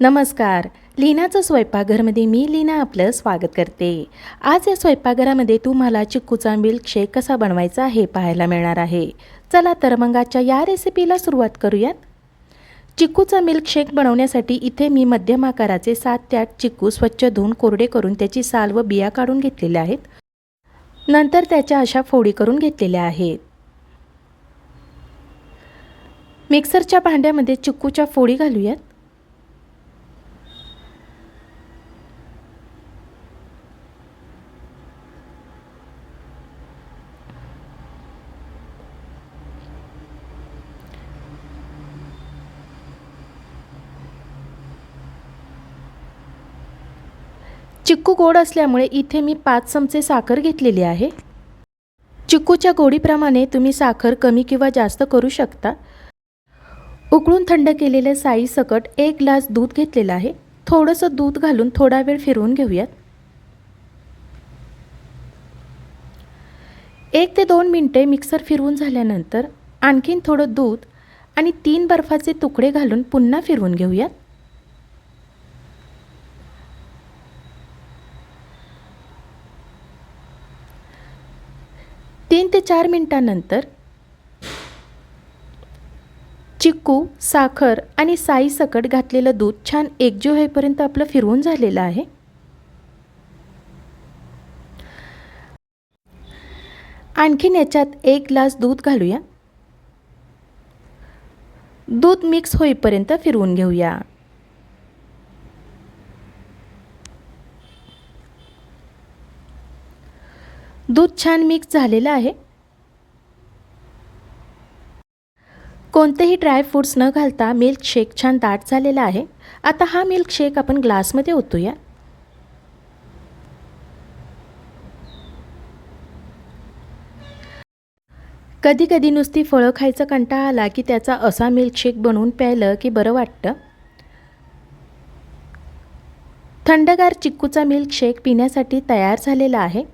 नमस्कार. लीनाचं स्वयंपाकघरमध्ये मी लीना आपलं स्वागत करते. आज या स्वयंपाकघरामध्ये तुम्हाला चिक्कूचा मिल्कशेक कसा बनवायचा हे पाहायला मिळणार आहे. चला तर मग आजच्या या रेसिपीला सुरुवात करूयात. चिक्कूचा मिल्कशेक बनवण्यासाठी इथे मी मध्यम आकाराचे सात ते आठ चिक्कू स्वच्छ धुवून कोरडे करून त्याची साल व बिया काढून घेतलेल्या आहेत. नंतर त्याच्या अशा फोडी करून घेतलेल्या आहेत. मिक्सरच्या भांड्यामध्ये चिक्कूच्या फोडी घालूयात. चिक्कू गोड असल्यामुळे इथे मी पाच चमचे साखर घेतलेली आहे. चिक्कूच्या गोडीप्रमाणे तुम्ही साखर कमी किंवा जास्त करू शकता. उकळून थंड केलेले साई सकट एक ग्लास दूध घेतलेलं आहे. थोडंसं दूध घालून थोडा वेळ फिरवून घेऊयात. एक ते दोन मिनटे मिक्सर फिरवून झाल्यानंतर आणखीन थोडं दूध आणि तीन बर्फाचे तुकडे घालून पुन्हा फिरवून घेऊयात. तीन ते चार मिनटानंतर चिक्कू साखर आणि साई सकट घातलेलं दूध छान एकजीव होईपर्यंत आपलं फिरवून झालेलं आहे. आणखीन याच्यात एक ग्लास दूध घालूया. दूध मिक्स होईपर्यंत फिरवून घेऊया. दूध छान मिक्स झालेलं आहे. कोणतेही ड्रायफ्रूट्स न घालता मिल्कशेक छान दाट झालेला आहे. आता हा मिल्कशेक आपण ग्लासमध्ये ओतूया. कधी कधी नुसती फळं खायचा कंटाळा आला की त्याचा असा मिल्कशेक बनवून प्यायलं की बरं वाटतं. थंडगार चिक्कूचा मिल्कशेक पिण्यासाठी तयार झालेला आहे.